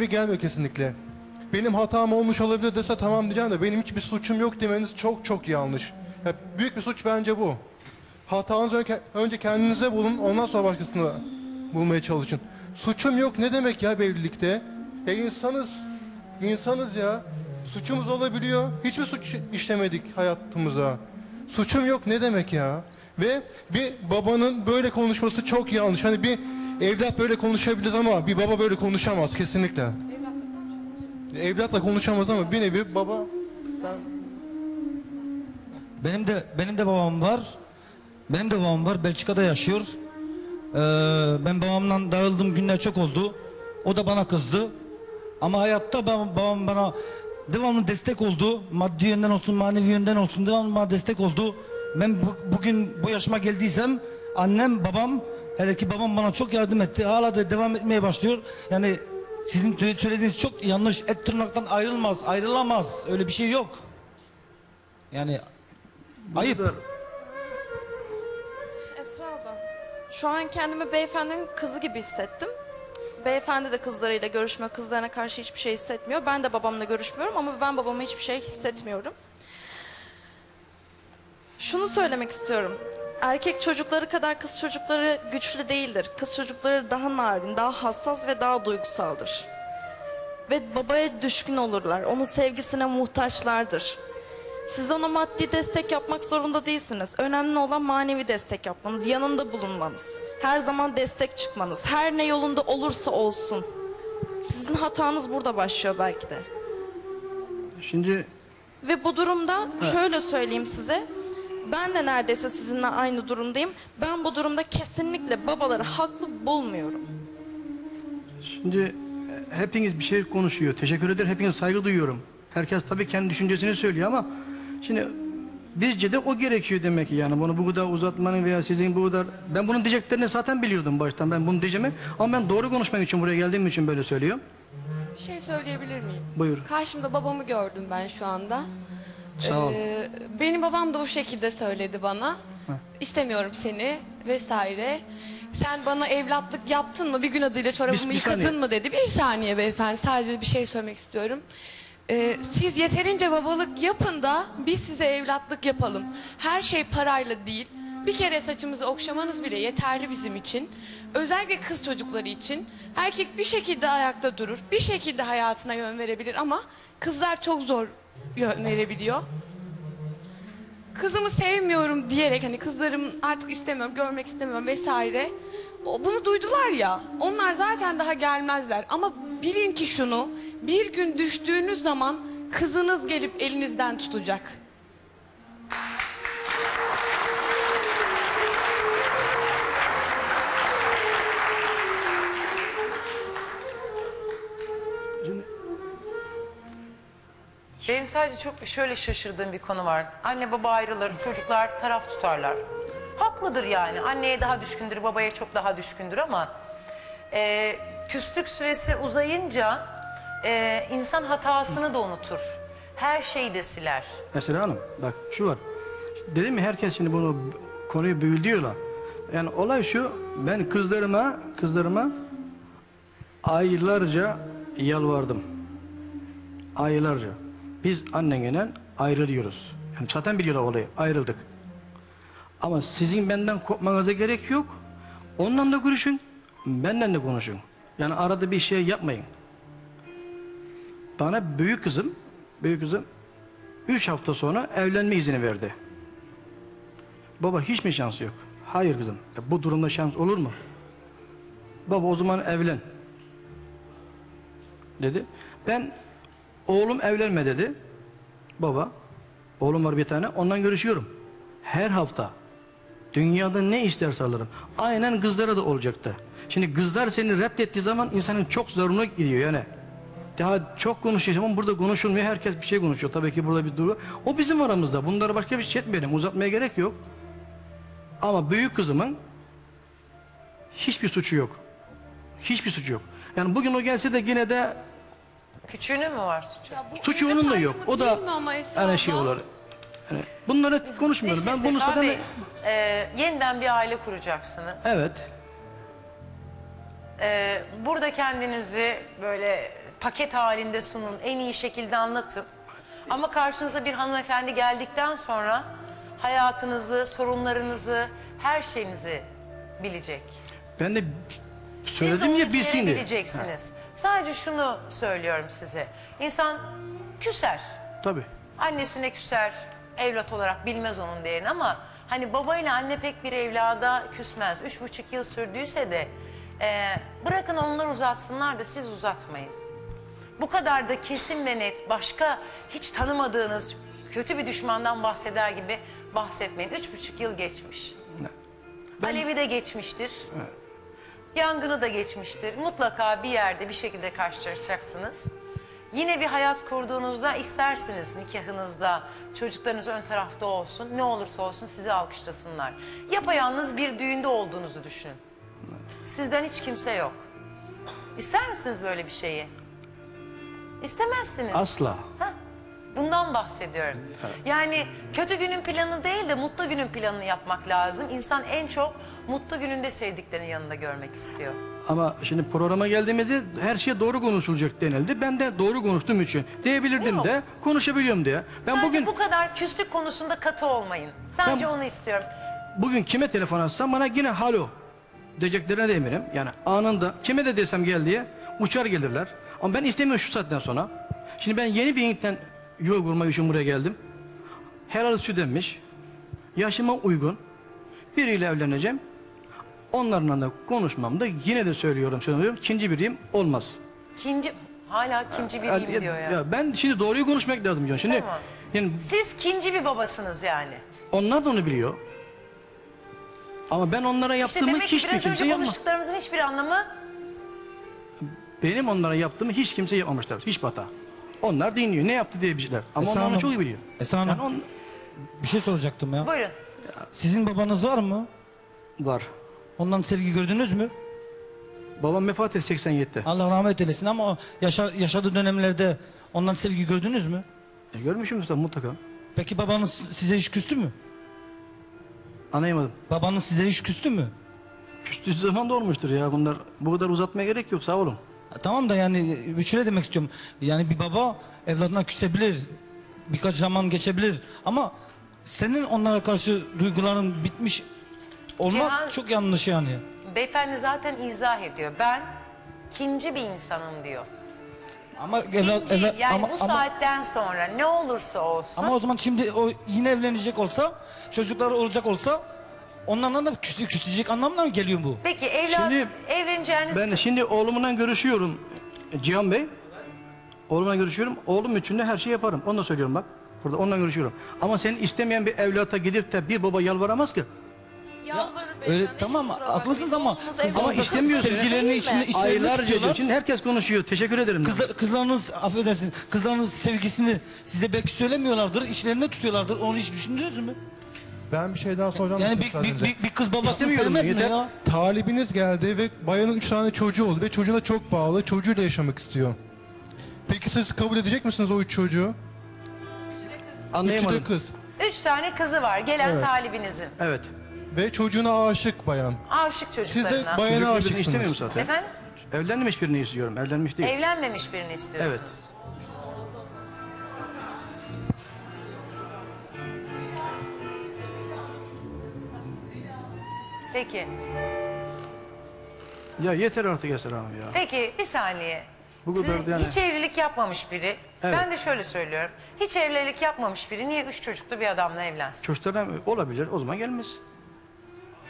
gibi gelmiyor kesinlikle. Benim hatam olmuş olabilir dese tamam diyeceğim de benim hiçbir suçum yok demeniz çok çok yanlış. Ya büyük bir suç bence bu. Hatanızı önce, kendinize bulun ondan sonra başkasını bulmaya çalışın. Suçum yok ne demek ya bir evlilikte? Ya insanız. İnsanız ya. Suçumuz olabiliyor. Hiçbir suç işlemedik hayatımıza. Suçum yok ne demek ya? Ve bir babanın böyle konuşması çok yanlış. Hani bir evlat böyle konuşabilir ama bir baba böyle konuşamaz kesinlikle. Evlatla konuşamaz ama bir nevi baba Benim de benim de babam var. Benim de babam var. Belçika'da yaşıyor. Ee, ben babamla darıldığım günler çok oldu. O da bana kızdı. Ama hayatta babam, babam bana devamlı destek oldu. Maddi yönden olsun, manevi yönden olsun devamlı bana destek oldu. Ben bu- bugün bu yaşıma geldiysem annem, babam, hele ki babam bana çok yardım etti. Hala da devam etmeye başlıyor. Yani sizin söylediğiniz çok yanlış. Et tırnaktan ayrılmaz, ayrılamaz. Öyle bir şey yok. Yani ayıp. Esra abla, şu an kendimi beyefendinin kızı gibi hissettim. Beyefendi de kızlarıyla görüşmüyor, kızlarına karşı hiçbir şey hissetmiyor. Ben de babamla görüşmüyorum ama ben babama hiçbir şey hissetmiyorum. Şunu söylemek istiyorum. Erkek çocukları kadar kız çocukları güçlü değildir. Kız çocukları daha narin, daha hassas ve daha duygusaldır. Ve babaya düşkün olurlar. Onun sevgisine muhtaçlardır. Siz ona maddi destek yapmak zorunda değilsiniz. Önemli olan manevi destek yapmanız, yanında bulunmanız. Her zaman destek çıkmanız. Her ne yolunda olursa olsun. Sizin hatanız burada başlıyor belki de. Şimdi Ve bu durumda şöyle söyleyeyim size. Ben de neredeyse sizinle aynı durumdayım. Ben bu durumda kesinlikle babaları haklı bulmuyorum. şimdi e, hepiniz bir şey konuşuyor. Teşekkür ederim. Hepinize saygı duyuyorum. Herkes tabii kendi düşüncesini söylüyor ama şimdi bizce de o gerekiyor demek ki yani bunu bu kadar uzatmanın veya sizin bu kadar ben bunun diyeceklerini zaten biliyordum baştan ben bunu diyeceğimi ama ben doğru konuşmak için buraya geldiğim için böyle söylüyorum. Bir şey söyleyebilir miyim? Buyur. Karşımda babamı gördüm ben şu anda. Sağ ol. Ee, benim babam da bu şekilde söyledi bana. İstemiyorum seni vesaire. Sen bana evlatlık yaptın mı? Bir gün adıyla çorabımı Bir- bir yıkadın saniye. mı dedi. Bir saniye beyefendi sadece bir şey söylemek istiyorum. Ee, siz yeterince babalık yapın da biz size evlatlık yapalım. Her şey parayla değil. Bir kere saçımızı okşamanız bile yeterli bizim için. Özellikle kız çocukları için. Erkek bir şekilde ayakta durur. Bir şekilde hayatına yön verebilir ama kızlar çok zor verebiliyor. Kızımı sevmiyorum diyerek hani kızlarım artık istemiyorum, görmek istemiyorum vesaire. Bunu duydular ya. Onlar zaten daha gelmezler. Ama bilin ki şunu. Bir gün düştüğünüz zaman kızınız gelip elinizden tutacak. Benim sadece çok şöyle şaşırdığım bir konu var. Anne baba ayrılır, çocuklar taraf tutarlar. Haklıdır yani. Anneye daha düşkündür, babaya çok daha düşkündür ama e, küslük süresi uzayınca e, insan hatasını da unutur. Her şeyi de siler. Mesela hanım bak şu var. Dedim mi herkes şimdi bunu konuyu büyülüyorlar. Yani olay şu ben kızlarıma kızlarıma aylarca yalvardım. Aylarca. Biz annenle ayrılıyoruz. Yani zaten biliyorlar olayı. Ayrıldık. Ama sizin benden kopmanıza gerek yok. Onunla da görüşün. Benden de konuşun. Yani arada bir şey yapmayın. Bana büyük kızım, büyük kızım Üç hafta sonra evlenme izni verdi. Baba hiç mi şansı yok? Hayır kızım. Ya bu durumda şans olur mu? Baba o zaman evlen. Dedi. Ben oğlum evlenme dedi. Baba oğlum var bir tane ondan görüşüyorum. Her hafta. Dünyada ne isterse alırım. Aynen kızlara da olacaktı. Şimdi kızlar seni reddettiği zaman insanın çok zoruna gidiyor yani. Daha çok konuşacağım ama burada konuşulmuyor. Herkes bir şey konuşuyor. Tabii ki burada bir duru. O bizim aramızda. Bunları başka bir şey etmeyelim. Uzatmaya gerek yok. Ama büyük kızımın hiçbir suçu yok. Hiçbir suçu yok. Yani bugün o gelse de yine de Küçüğünün mü var suçu? Ya bu suçu evlat onun da yok. ayrımı O da değil mi ama Esra yani şey abla? olur. Yani bunları konuşmuyorum. İşte ben bunu Sefa zaten Bey, e, yeniden bir aile kuracaksınız. evet. Ee, burada kendinizi böyle paket halinde sunun. En iyi şekilde anlatın. Ama karşınıza bir hanımefendi geldikten sonra hayatınızı, sorunlarınızı, her şeyinizi bilecek. Ben de Siz söyledim de ya onu bilsin diye. bileceksiniz. Sadece şunu söylüyorum size. İnsan küser. Tabii. Annesine küser. Evlat olarak bilmez onun değerini ama hani babayla anne pek bir evlada küsmez. Üç buçuk yıl sürdüyse de e, bırakın onlar uzatsınlar da siz uzatmayın. Bu kadar da kesin ve net başka hiç tanımadığınız kötü bir düşmandan bahseder gibi bahsetmeyin. Üç buçuk yıl geçmiş. Alevi de geçmiştir. Yangını da geçmiştir. Mutlaka bir yerde bir şekilde karşılaşacaksınız. Yine bir hayat kurduğunuzda istersiniz nikahınızda çocuklarınız ön tarafta olsun. Ne olursa olsun sizi alkışlasınlar. Yapayalnız bir düğünde olduğunuzu düşünün. Sizden hiç kimse yok. İster misiniz böyle bir şeyi? İstemezsiniz. Asla. Hah, Bundan bahsediyorum. Yani kötü günün planı değil de mutlu günün planını yapmak lazım. İnsan en çok mutlu gününde sevdiklerinin yanında görmek istiyor. Ama şimdi programa geldiğimizde her şey doğru konuşulacak denildi. Ben de doğru konuştuğum için diyebilirdim Yok. de konuşabiliyorum diye. Ben Sadece bugün bu kadar küslük konusunda katı olmayın. Sadece Ben- onu istiyorum. bugün kime telefon açsam bana yine halo diyeceklerine de eminim. Yani anında kime de desem gel diye uçar gelirler. Ama ben istemiyorum şu saatten sonra. Şimdi ben yeni bir internet yuva kurmak için buraya geldim. Helal süt emmiş. Yaşıma uygun. Biriyle evleneceğim. Onlarla da konuşmamda yine de söylüyorum söylüyorum. İkinci biriyim olmaz. İkinci, hala ikinci biriyim Ya- diyor ya. ya ben şimdi doğruyu konuşmak lazım diyor. Şimdi Tamam. yani Siz ikinci bir babasınız yani. onlar da onu biliyor. Ama ben onlara İşte yaptığımı ki hiç kimse önce yapmaz. konuştuklarımızın hiçbir anlamı Benim onlara yaptığımı hiç kimse yapmamışlar. Hiç hata. Onlar dinliyor. Ne yaptı diye bilirler. Ama Esra onlar onu Hanım, çok iyi biliyor. Esra Hanım. Yani on... Bir şey soracaktım ya. buyurun. Sizin babanız var mı? Var. Ondan sevgi gördünüz mü? Babam vefat etti 87'te. Allah rahmet eylesin ama o yaşa, yaşadığı dönemlerde ondan sevgi gördünüz mü? E, görmüşüm usta mutlaka. Peki babanız size hiç küstü mü? Anlayamadım. Babanız size hiç küstü mü? Küstüğü zaman da olmuştur ya. Bunlar bu kadar uzatmaya gerek yok. Sağ olun. Tamam da yani şöyle demek istiyorum. Yani bir baba evladına küsebilir. Birkaç zaman geçebilir. Ama senin onlara karşı duyguların bitmiş olmak Cihan- çok yanlış yani. Beyefendi zaten izah ediyor. Ben ikinci bir insanım diyor. Ama evlat, evlat yani ama, bu ama, saatten sonra ne olursa olsun. ama o zaman şimdi o yine evlenecek olsa, çocukları olacak olsa onlarla da küs, küsecek anlamına mı geliyor bu? Peki evlat Şimdi evleneceğiniz Ben şimdi oğlumla görüşüyorum. Cihan Bey. Oğlumla görüşüyorum. Oğlum için de her şeyi yaparım. Onu da söylüyorum bak. Burada onunla görüşüyorum. Ama senin istemeyen bir evlata gidip de bir baba yalvaramaz ki. Öyle tamam haklısınız ama kızlar Ama istemiyorsun. sevgilerini içinde, içlerinde Aylarca tutuyorlar. için herkes konuşuyor. Teşekkür ederim. Kızla- kızlarınız affedersin kızlarınız sevgisini size belki söylemiyorlardır içlerinde tutuyorlardır onu hiç düşündünüz mü? Ben bir şey daha soracağım. Yani bir, bir, bir, bir kız babasını İstemiyorum sevmez mi yeter. ya? Talibiniz geldi ve bayanın üç tane çocuğu oldu ve çocuğuna çok bağlı. Çocuğuyla yaşamak istiyor. Peki siz kabul edecek misiniz o üç çocuğu? Üçü Anlayamadım. de kız. üç tane kızı var gelen Evet. talibinizin. Evet. Ve çocuğuna aşık bayan. Aşık Siz çocuklarına. de bayana Çocuk istemiyor aşıksınız. musun zaten? Efendim? Evlenmemiş birini istiyorum. Evlenmiş değil. Evlenmemiş birini istiyorsunuz. Evet. Peki. Ya yeter artık Esra Hanım ya. Peki bir saniye. Bu kadar Sizin yani. Hiç evlilik yapmamış biri. Evet. Ben de şöyle söylüyorum. Hiç evlilik yapmamış biri niye üç çocuklu bir adamla evlensin? Çocuklarına olabilir. O zaman gelmez.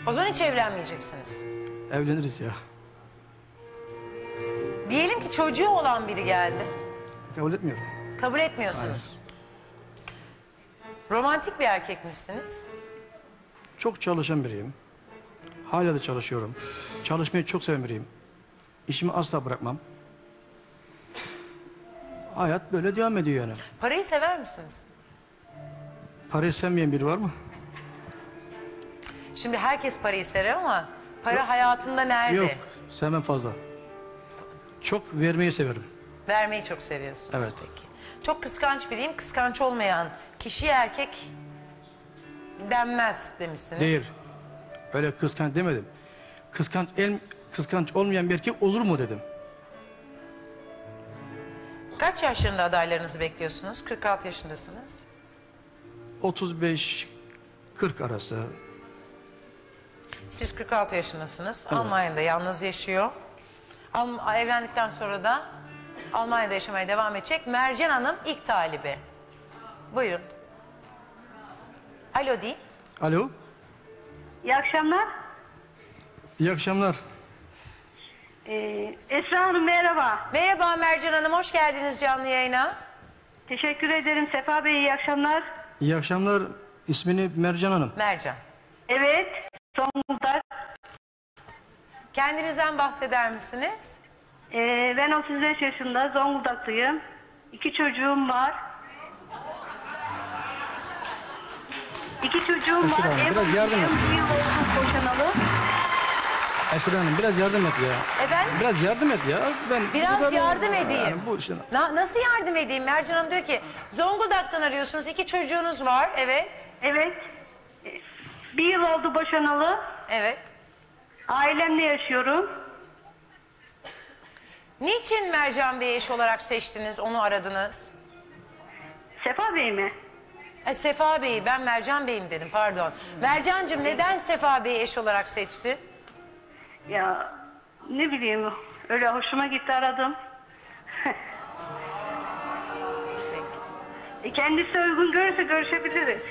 O zaman hiç evlenmeyeceksiniz. Evleniriz ya. Diyelim ki çocuğu olan biri geldi. Kabul etmiyorum. Kabul etmiyorsunuz. Romantik bir erkek misiniz? Çok çalışan biriyim. Hala da çalışıyorum. Çalışmayı çok seven biriyim. İşimi asla bırakmam. Hayat böyle devam ediyor yani. Parayı sever misiniz? Parayı sevmeyen biri var mı? Şimdi herkes parayı sever ama para hayatında nerede? Yok. Sevmem fazla. Çok vermeyi severim. Vermeyi çok seviyorsunuz. Evet. Peki. Çok kıskanç biriyim. Kıskanç olmayan kişiye erkek denmez demişsiniz. Değil. Öyle kıskanç demedim. Kıskanç el, kıskanç olmayan bir erkek olur mu dedim. Kaç yaşlarında adaylarınızı bekliyorsunuz? 46 yaşındasınız. 35 40 arası. Siz 46 yaşındasınız. Almanya'da yalnız yaşıyor. Alm- evlendikten sonra da Almanya'da yaşamaya devam edecek. Mercan Hanım ilk talibi. Buyurun. Alo değil. Alo. İyi akşamlar. İyi akşamlar. Ee, Esra Hanım merhaba. Merhaba Mercan Hanım, hoş geldiniz canlı yayına. Teşekkür ederim Sefa Bey iyi akşamlar. İyi akşamlar. İsmini Mercan Hanım. Mercan. Evet Zonguldak. Kendinizden bahseder misiniz? Ee, ben 35 yaşında Zonguldaklıyım. İki çocuğum var. İki çocuğum Esra var. Hanım, biraz yardım et. Bir yıl oldu boşanalı. Esra Hanım biraz yardım et ya. Efendim? Biraz yardım et ya. Ben Biraz kadar- yardım edeyim. Yani bu işin- Na- nasıl yardım edeyim? Mercan Hanım diyor ki Zonguldak'tan arıyorsunuz, iki çocuğunuz var. Evet, Evet. Bir yıl oldu boşanalı. evet. Ailemle yaşıyorum. Niçin Mercan Bey'i eş olarak seçtiniz, onu aradınız? Sefa Bey mi? E, Sefa Bey'i, ben Mercan Bey'im dedim pardon. Mercan'cığım neden Sefa Bey'i eş olarak seçti? Ya ne bileyim öyle hoşuma gitti aradım. E, Kendisi uygun görürse görüşebiliriz.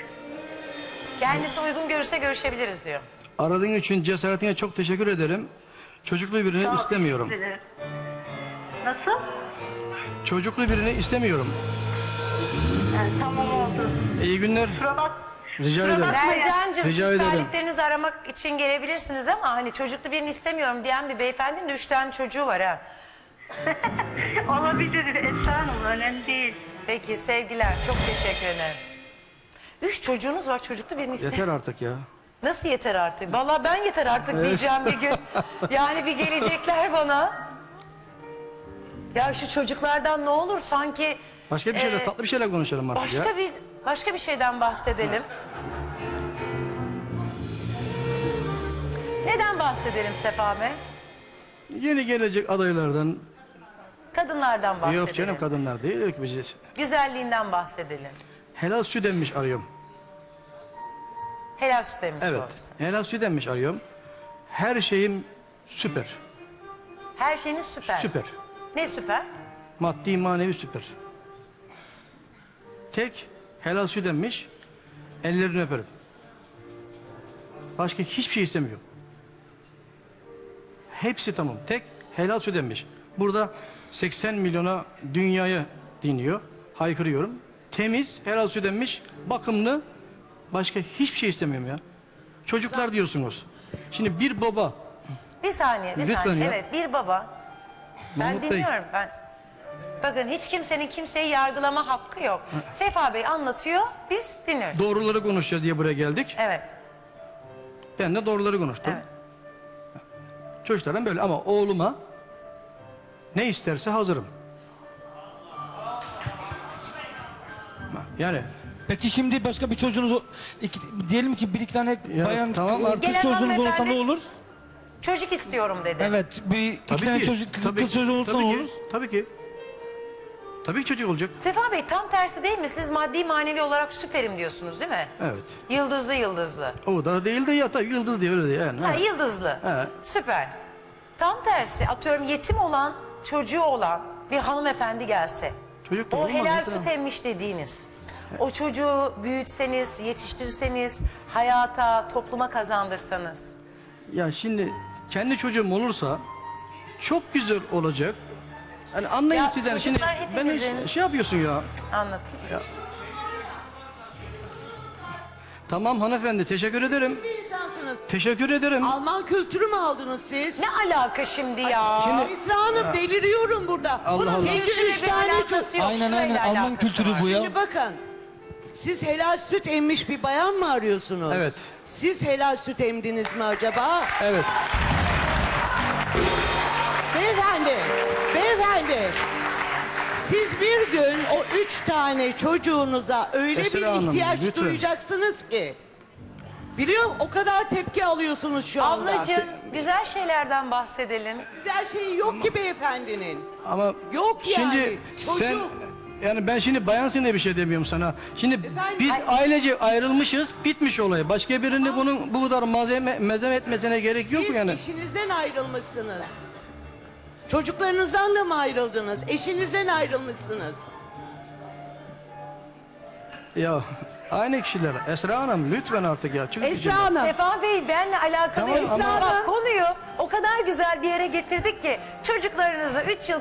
Kendisi uygun görürse görüşebiliriz diyor. Aradığın için cesaretine çok teşekkür ederim. Çocuklu birini Sağ ol, istemiyorum. teşekkür ederim. Nasıl? Çocuklu birini istemiyorum. Yani, tamam oldu. İyi günler. Kusura bak. Rica ederim. Mercan'cığım Rica siz ederim. taliplerinizi aramak için gelebilirsiniz ama hani çocuklu birini istemiyorum diyen bir beyefendinin de üç tane çocuğu var ha. Olabilir Esra Hanım önemli değil. Peki sevgiler çok teşekkür ederim. Üç çocuğunuz var çocuklu birini istemiyorum. Yeter artık ya. Nasıl yeter artık? Vallahi ben yeter artık diyeceğim bir gün. Yani bir gelecekler bana. Ya şu çocuklardan ne olur sanki Başka bir şeyler, Ee, tatlı bir şeyler konuşalım artık ya. başka bir başka bir şeyden bahsedelim. Neden bahsedelim Sefa Bey? Yeni gelecek adaylardan. Kadınlardan bahsedelim. Yok canım kadınlar değil. Biz Güzelliğinden bahsedelim. helal süt emmiş arıyorum. Helal süt emmiş Evet. doğrusu. Helal süt emmiş arıyorum. Her şeyim süper. Her şeyiniz süper. Süper. Ne süper? Maddi manevi süper. Tek helal süt emmiş. Ellerini öperim. Başka hiçbir şey istemiyorum. Hepsi tamam. Tek helal süt emmiş. Burada 80 milyona dünyaya dinliyor. Haykırıyorum. Temiz, helal süt emmiş, bakımlı. Başka hiçbir şey istemiyorum ya. Çocuklar diyorsunuz. Şimdi bir baba Bir saniye, bir Lütfen saniye. ya. Evet, bir baba. Ben Mahmut Bey. dinliyorum ben. Bakın hiç kimsenin kimseyi yargılama hakkı yok. Sefa Bey anlatıyor, biz dinliyoruz. doğruları konuşacağız diye buraya geldik. Evet, Ben de doğruları konuştum. evet. Çocuklarım böyle ama oğluma ne isterse hazırım. Yani Peki şimdi başka bir çocuğunuz o- iki, diyelim ki bir iki tane Ya bayan tamam artık. kız Gelen çocuğunuz olsa hanımefendi- ne olur? Çocuk istiyorum dedi. Evet bir iki tabii tane ki, çocuk tabii, kız çocuğu olsa tabii ne ki, olur? Tabii ki. Tabii ki çocuk olacak. Sefa Bey tam tersi değil mi? Siz maddi manevi olarak süperim diyorsunuz değil mi? Evet. Yıldızlı yıldızlı. O da değil de ya tabii yıldız diye öyle diye yani. Ha, Ha. yıldızlı. Evet. Süper. Tam tersi atıyorum yetim olan, çocuğu olan bir hanımefendi gelse. Çocuk da O olmaz helal süt emmiş dediğiniz. O çocuğu büyütseniz, yetiştirseniz, hayata, topluma kazandırsanız. Ya şimdi kendi çocuğum olursa çok güzel olacak. Hani anlayın Ya sizden şimdi çocuklar ben hepimizin- hiç şey yapıyorsun ya. Anlatayım. Tamam hanımefendi teşekkür ederim. bir insansınız. Teşekkür ederim. Alman kültürü mü aldınız siz? Ne alaka şimdi ya? Şimdi- Esra Hanım deliriyorum burada. Allah Bunun Allah. Kültürle üç bir tane alakası çocuk. yok, Aynen aynen Alman kültürü bu ya. Şimdi bakın. Siz helal süt emmiş bir bayan mı arıyorsunuz? Evet. Siz helal süt emdiniz mi acaba? Evet. Beyefendi, beyefendi. Siz bir gün o üç tane çocuğunuza öyle Esra bir Hanım, ihtiyaç lütfen. duyacaksınız ki. Biliyorum o kadar tepki alıyorsunuz şu anda. Ablacığım güzel şeylerden bahsedelim. Güzel şeyi yok ki beyefendinin. Ama Yok yani, Şimdi çocuk. sen yani ben şimdi bayansın diye bir şey demiyorum sana. Şimdi Efendim? biz Ay- ailece ayrılmışız, bitmiş olay. Başka birinin bunun bu kadar malzeme mezem etmesine gerek yok Siz yani. eşinizden ayrılmışsınız. Çocuklarınızdan da mı ayrıldınız? Eşinizden ayrılmışsınız. Ya aynı kişiler. Esra Hanım lütfen artık ya. Çıkıp Esra Hanım. Sefa Bey benle alakalı Tamam, Esra ama- Bak, konuyu o kadar güzel bir yere getirdik ki çocuklarınızı 3 yıl